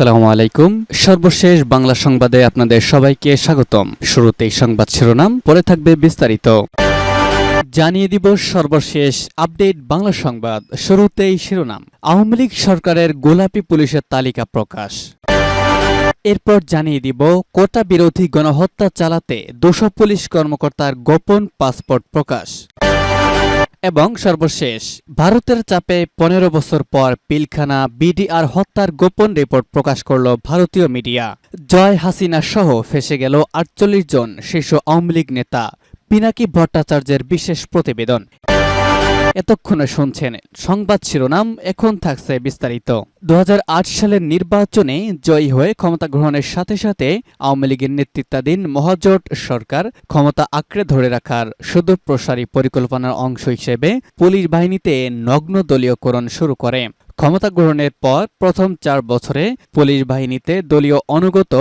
আসসালামু আলাইকুম। সর্বশেষ বাংলা সংবাদে আপনাদের সবাইকে স্বাগতম। শুরুতেই সংবাদ শিরোনাম পরে থাকবে বিস্তারিত। জানিয়ে দিব সর্বশেষ আপডেট বাংলা সংবাদ। শুরুতেই শিরোনাম, আওয়ামী লীগ সরকারের গোলাপি পুলিশের তালিকা প্রকাশ। এরপর জানিয়ে দিব, কোটা বিরোধী গণহত্যা চালাতে দুশো পুলিশ কর্মকর্তার গোপন পাসপোর্ট প্রকাশ। এবং সর্বশেষ, ভারতের চাপে পনেরো বছর পর পিলখানা বিডিআর হত্যার গোপন রিপোর্ট প্রকাশ করল ভারতীয় মিডিয়া। জয় হাসিনা সহ ফেসে গেল আটচল্লিশ জন শীর্ষ আওয়ামী লীগ নেতা। পিনাকি ভট্টাচার্যের বিশেষ প্রতিবেদন। এতক্ষণে শুনছেন সংবাদ শিরোনাম, এখন থাকছে বিস্তারিত। দু হাজার আট সালের নির্বাচনে জয়ী হয়ে ক্ষমতা গ্রহণের সাথে সাথে আওয়ামী লীগের নেতৃত্বাধীন মহাজোট সরকার ক্ষমতা আঁকড়ে ধরে রাখার সুদূরপ্রসারী পরিকল্পনার অংশ হিসেবে পুলিশ বাহিনীতে নগ্ন দলীয়করণ শুরু করে। ক্ষমতা গ্রহণের পর প্রথম চার বছরে পুলিশ বাহিনীতে দলীয় অনুগত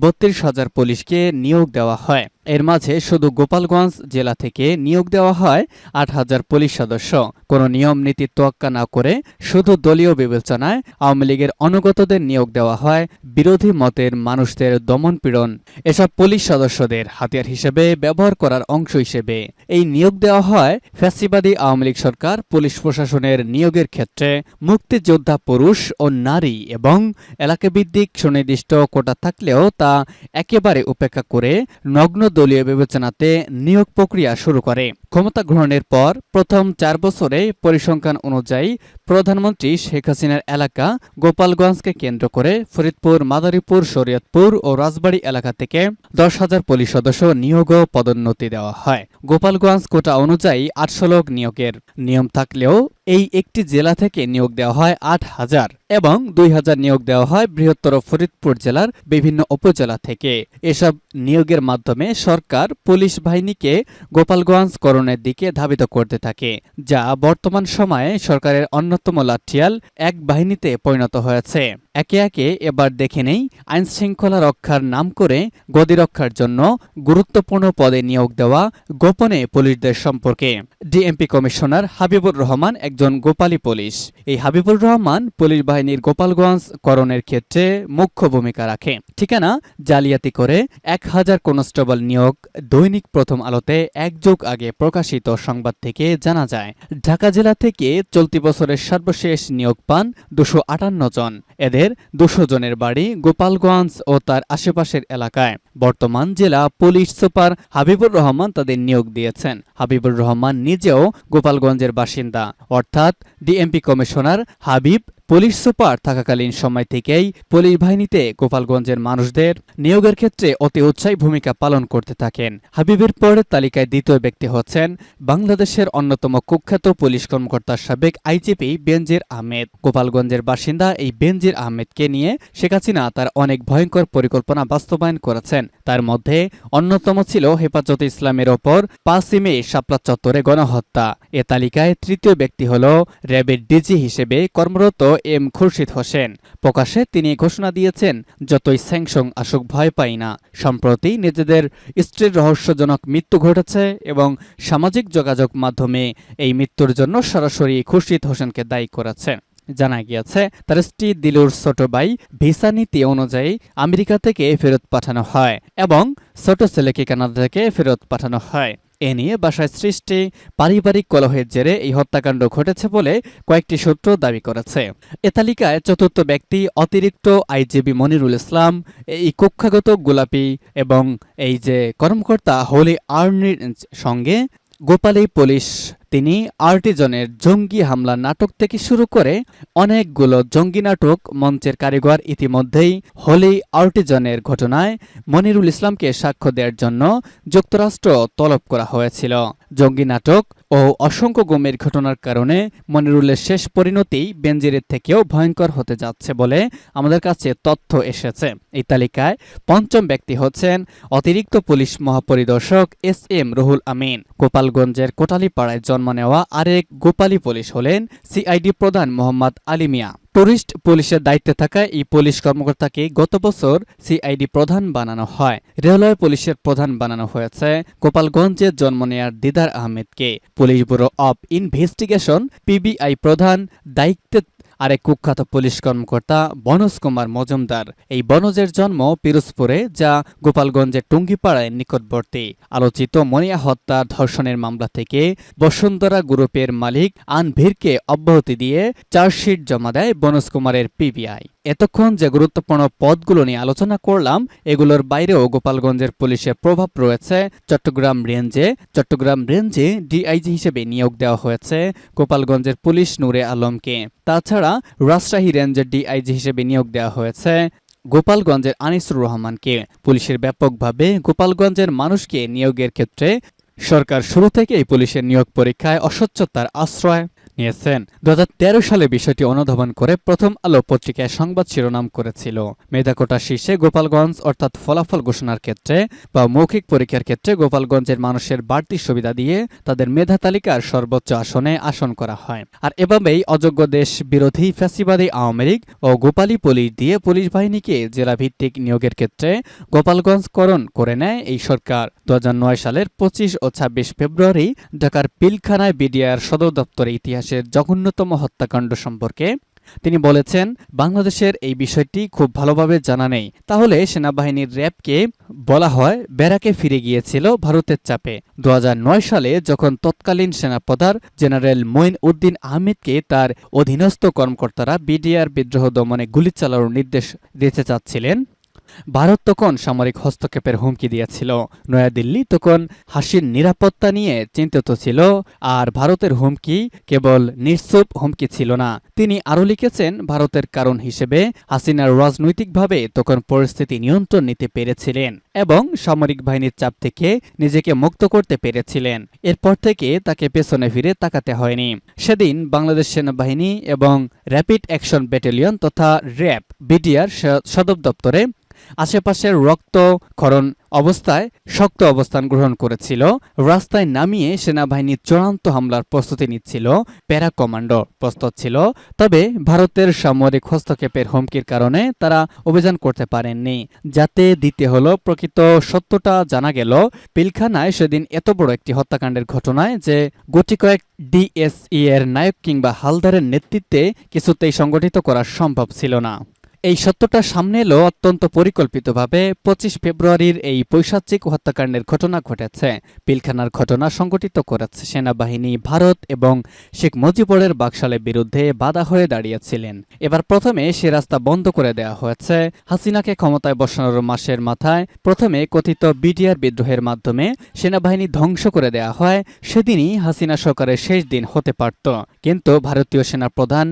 বত্রিশ হাজার পুলিশকে নিয়োগ দেওয়া হয়। এর মাঝে শুধু গোপালগঞ্জ জেলা থেকে নিয়োগ দেওয়া হয় আট হাজার পুলিশ সদস্য। কোনো নিয়ম, নীতি তোয়াক্কা না করে শুধু দলীয় বিবেচনায় আওয়ামী লীগের অনুগতদের নিয়োগ দেওয়া হয় বিরোধী মতের মানুষদের দমনপীড়ন এসব পুলিশ সদস্যদের হাতিয়ার হিসেবে ব্যবহার করার অংশ হিসেবে এই নিয়োগ দেওয়া হয় ফ্যাসিবাদী আওয়ামী লীগ সরকার, পুলিশ প্রশাসনের নিয়োগের ক্ষেত্রে মুক্তিযোদ্ধা পুরুষ ও নারী এবং এলাকাভিত্তিক সুনির্দিষ্ট কোটা থাকলেও তা একেবারে উপেক্ষা করে নগ্ন দলীয় বিবেচনাতে নিয়োগ প্রক্রিয়া শুরু করে। ক্ষমতা গ্রহণের পর প্রথম চার বছরে পরিসংখ্যান অনুযায়ী প্রধানমন্ত্রী শেখ হাসিনার এলাকা গোপালগঞ্জকে কেন্দ্র করে ফরিদপুর, মাদারীপুর, শরীয়তপুর ও রাজবাড়ী এলাকা থেকে দশ হাজার পুলিশ সদস্য নিয়োগ ও পদোন্নতি দেওয়া হয়। গোপালগঞ্জ কোটা অনুযায়ী আটশো লোক নিয়োগের নিয়ম থাকলেও এই একটি জেলা থেকে নিয়োগ দেওয়া হয় আট হাজার এবং দুই হাজার নিয়োগ দেওয়া হয় বৃহত্তর ফরিদপুর জেলার বিভিন্ন উপজেলা থেকে। এসব নিয়োগের মাধ্যমে সরকার পুলিশ বাহিনীকে গোপালগঞ্জ করণের দিকে ধাবিত করতে থাকে, যা বর্তমান সময়ে সরকারের অন্যতম লাঠিয়াল এক বাহিনীতে পরিণত হয়েছে। একে একে এবার দেখে নেই আইন শৃঙ্খলা রক্ষার নাম করে গদি রক্ষার জন্য গুরুত্বপূর্ণ পদে নিয়োগ দেওয়া গোপনে পুলিশদের সম্পর্কে। ডিএমপি কমিশনার হাবিবুর রহমান একজন গোপালী পুলিশ। এই হাবিবুর রহমান পুলিশ বাহিনীর গোপালগঞ্জ করণের ক্ষেত্রে মুখ্য ভূমিকা রাখে। ঠিকানা, জালিয়াতি করে এক হাজার কনস্টেবল নিয়োগ, দৈনিক প্রথম আলোতে এক যুগ আগে প্রকাশিত সংবাদ থেকে জানা যায়, ঢাকা জেলা থেকে চলতি বছরের সর্বশেষ নিয়োগ পান দুশো জন। এদের দুশো জনের বাড়ি গোপালগঞ্জ ও তার আশেপাশের এলাকায়। বর্তমান জেলা পুলিশ সুপার হাবিবুর রহমান তাদের নিয়োগ দিয়েছেন। হাবিবুর রহমান নিজেও গোপালগঞ্জের বাসিন্দা। অর্থাৎ DMP commissioner Habib police super থাকাকালীন সময় থেকেই পুলিশ বাহিনীতে গোপালগঞ্জের মানুষদের নিয়োগের ক্ষেত্রে অতি উৎসাহী ভূমিকা পালন করতে থাকেন। হাবিবের পরের তালিকায় দ্বিতীয় ব্যক্তি হচ্ছেন বাংলাদেশের অন্যতম কুখ্যাত পুলিশ কর্মকর্তা সাবেক আইজিপি বেনজির আহমেদ। গোপালগঞ্জের বাসিন্দা এই বেনজির আহমেদকে নিয়ে শেখ হাসিনা তার অনেক ভয়ঙ্কর পরিকল্পনা বাস্তবায়ন করেছেন। তার মধ্যে অন্যতম ছিল হেফাজতে ইসলামের ওপর পাঁচই মে শাপলা চত্বরে গণহত্যা। এ তালিকায় তৃতীয় ব্যক্তি হল র্যাবের ডিজি হিসেবে কর্মরত এম খুরশিদ হোসেন। প্রকাশে তিনি ঘোষণা দিয়েছেন, যতই স্যাংসং আসুক, ভয় পাই না। সম্প্রতি নিজেদের স্ত্রীর রহস্যজনক মৃত্যু ঘটেছে এবং সামাজিক যোগাযোগ মাধ্যমে এই মৃত্যুর জন্য সরাসরি খুরশিদ হোসেনকে দায়ী করেছেন জানা গিয়েছে, তার স্ত্রী দিলুর ছোট ভাই ভিসা নীতি অনুযায়ী আমেরিকা থেকে ফেরত পাঠানো হয় এবং ছোট ছেলেকে কানাডা থেকে ফেরত পাঠানো হয়। এ নিয়ে বাসায় সৃষ্টি পারিবারিক কলহের জেরে এই হত্যাকাণ্ড ঘটেছে বলে কয়েকটি সূত্র দাবি করেছে। এ তালিকায় চতুর্থ ব্যক্তি অতিরিক্ত আইজিবি মনিরুল ইসলাম, এই কক্ষাগত গোলাপি এবং এই যে কর্মকর্তা হোলি আর্নির সঙ্গে গোপালী পুলিশ তিনি আর্টিজনের জঙ্গি হামলা নাটক থেকে শুরু করে অনেকগুলো জঙ্গি নাটক মঞ্চের কারিগর ইতিমধ্যেই হলি আর্টিজনের ঘটনায় মনিরুল ইসলামকে সাক্ষ্য দেওয়ার জন্য যুক্তরাষ্ট্র তলব করা হয়েছিল। জঙ্গি নাটক ও অসংখ্য গমের ঘটনার কারণে মনিরুলের শেষ পরিণতি বেঞ্জিরের থেকেও ভয়ঙ্কর হতে যাচ্ছে বলে আমাদের কাছে তথ্য এসেছে। এই তালিকায় পঞ্চম ব্যক্তি হচ্ছেন অতিরিক্ত পুলিশ মহাপরিদর্শক এস এম রুহুল আমিন। গোপালগঞ্জের কোটালিপাড়ায় জন্ম নেওয়া আরেক গোপালী পুলিশ হলেন সিআইডি প্রধান মোহাম্মদ আলী মিয়া টুরিস্ট পুলিশের দায়িত্বে থাকা এই পুলিশ কর্মকর্তাকে গত বছর সিআইডি প্রধান বানানো হয়। রেলওয়ে পুলিশের প্রধান বানানো হয়েছে গোপালগঞ্জে জন্ম নেয়ার দিদার আহমেদকে। Police bureau of investigation, PBI প্রধান, দায়িত্বে আরেক কুখ্যাত পুলিশ কর্মকর্তা বনজ কুমার মজুমদার। এই বনজের জন্ম পিরোজপুরে, যা গোপালগঞ্জের টুঙ্গিপাড়ায় নিকটবর্তী। আলোচিত মনিয়া হত্যা ধর্ষণের মামলা থেকে বসুন্ধরা গ্রুপের মালিক আনভীরকে অব্যাহতি দিয়ে চার্জশিট জমা দেয় বনজ কুমারের পিবিআই। এতক্ষণ যে গুরুত্বপূর্ণ পদগুলো নিয়ে আলোচনা করলাম, এগুলোর বাইরেও গোপালগঞ্জের পুলিশের প্রভাব রয়েছে। চট্টগ্রাম রেঞ্জে চট্টগ্রাম রেঞ্জে ডিআইজি হিসেবে নিয়োগ দেওয়া হয়েছে গোপালগঞ্জের পুলিশ নূরে আলমকে। তাছাড়া রাজশাহী রেঞ্জের ডিআইজি হিসেবে নিয়োগ দেওয়া হয়েছে গোপালগঞ্জের আনিসুর রহমানকে। পুলিশের ব্যাপকভাবে গোপালগঞ্জের মানুষকে নিয়োগের ক্ষেত্রে সরকার শুরু থেকেই পুলিশের নিয়োগ পরীক্ষায় অস্বচ্ছতার আশ্রয় নিয়েছেন। দু সালে বিষয়টি অনুধাবন করে প্রথম আলো পত্রিকায় সংবাদ শিরোনাম করেছিল। মেধাকোটা শীর্ষে গোপালগঞ্জ অর্থাৎ ফলাফল ঘোষণার ক্ষেত্রে বা মৌখিক পরীক্ষার ক্ষেত্রে গোপালগঞ্জের মানুষের বাড়তি সুবিধা দিয়ে তাদের মেধা তালিকার সর্বোচ্চ আসনে আসন করা হয়। আর এভাবেই অযোগ্য দেশ বিরোধী ফ্যাসিবাদী আওয়ামী লীগ ও গোপালী পুলিশ দিয়ে পুলিশ বাহিনীকে জেলাভিত্তিক নিয়োগের ক্ষেত্রে গোপালগঞ্জকরণ করে নেয় এই সরকার। দু হাজার নয় সালের পঁচিশ ও ছাব্বিশ ফেব্রুয়ারি ঢাকার পিলখানায় বিডিআর সদর দপ্তরে ইতিহাসের জঘন্যতম হত্যাকাণ্ড সম্পর্কে তিনি বলেছেন, বাংলাদেশের এই বিষয়টি খুব ভালোভাবে জানা নেই। তাহলে সেনাবাহিনীর র্যাবকে বলা হয়, ব্যারাকে ফিরে গিয়েছিল ভারতের চাপে। দু হাজার নয় সালে যখন তৎকালীন সেনাপ্রধান জেনারেল মঈন উদ্দিন আহমেদকে তার অধীনস্থ কর্মকর্তারা বিডিআর বিদ্রোহ দমনে গুলি চালানোর নির্দেশ দিতে চাচ্ছিলেন ভারত তখন সামরিক হস্তক্ষেপের হুমকি দিয়েছিল। নয়াদিল্লি তখন হাসির নিরাপত্তা নিয়ে চিন্তিত ছিল, আর ভারতের হুমকি কেবল নিশ্চুপ হুমকি ছিল না। তিনি আরও লিখেছেন, ভারতের কারণ হিসেবে হাসিনার রাজনৈতিকভাবে তখন পরিস্থিতি নিয়ন্ত্রণ নিতে পেরেছিলেন এবং সামরিক বাহিনীর চাপ থেকে নিজেকে মুক্ত করতে পেরেছিলেন। এরপর থেকে তাকে পেছনে ফিরে তাকাতে হয়নি। সেদিন বাংলাদেশ সেনাবাহিনী এবং র্যাপিড অ্যাকশন ব্যাটালিয়ন তথা র্যাব, বিডিআর সদর দপ্তরে আশেপাশের রক্তক্ষরণ অবস্থায় শক্ত অবস্থান গ্রহণ করেছিল। রাস্তায় নামিয়ে সেনাবাহিনীর চূড়ান্ত হামলার প্রস্তুতি নিচ্ছিল। প্যারা কমান্ডো প্রস্তুত ছিল, তবে ভারতের সামরিক হস্তক্ষেপের হুমকির কারণে তারা অভিযান করতে পারেননি। যাতে দিতে হলো প্রকৃত সত্যটা জানা গেল, পিলখানায় সেদিন এত বড় একটি হত্যাকাণ্ডের ঘটনায় যে গুটি কয়েক ডিএসই এর নায়ক কিংবা হালদারের নেতৃত্বে কিছুতেই সংগঠিত করা সম্ভব ছিল না। এই সত্যটা সামনে এলো অত্যন্ত পরিকল্পিতভাবে পঁচিশ ফেব্রুয়ারির এই পৈশাচিক হত্যাকাণ্ডের ঘটনা ঘটেছে। পিলখানার ঘটনা সংগঠিত করেছে সেনাবাহিনী, ভারত এবং শেখ মুজিবরের বাকশালের বিরুদ্ধে বাধা হয়ে দাঁড়িয়েছিলেন। এবার প্রথমে সে রাস্তা বন্ধ করে দেওয়া হয়েছে। হাসিনাকে ক্ষমতায় বসানোর মাসের মাথায় প্রথমে কথিত বিডিআর বিদ্রোহের মাধ্যমে সেনাবাহিনী ধ্বংস করে দেওয়া হয়। সেদিনই হাসিনা সরকারের শেষ দিন হতে পারত। কিন্তু ভারতীয় সেনা প্রধান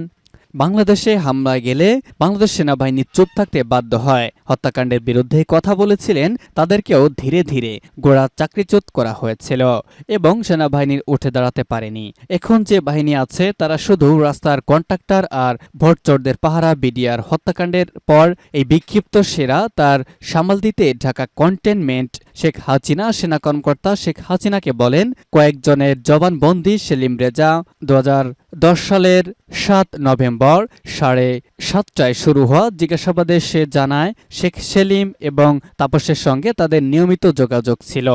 বাংলাদেশে হামলায় গেলে বাংলাদেশ সেনাবাহিনী চুপ থাকতে বাধ্য হয়। হত্যাকাণ্ডের বিরুদ্ধে কথা বলেছিলেন তাদেরকেও ধীরে ধীরে গোড়া চাকরিচ্যুত করা হয়েছিল এবং সেনাবাহিনীর উঠে দাঁড়াতে পারেনি। এখন যে বাহিনী আছে, তারা শুধু রাস্তার কন্ট্রাক্টর আর ভোটচোরদের পাহারা, বিডিআর হত্যাকাণ্ডের পর এই বিক্ষিপ্ত সেরা তার সামাল দিতে ঢাকা কন্টেনমেন্ট শেখ হাসিনা, সেনা কর্মকর্তা শেখ হাসিনাকে বলেন, কয়েকজনের জবানবন্দি সেলিম রেজা দু হাজার সালের সাত নভেম্বর সাড়ে সাতটায় শুরু হওয়া জিজ্ঞাসাবাদে সে জানায়, শেখ সেলিম এবং তাপসের সঙ্গে তাদের নিয়মিত যোগাযোগ ছিল।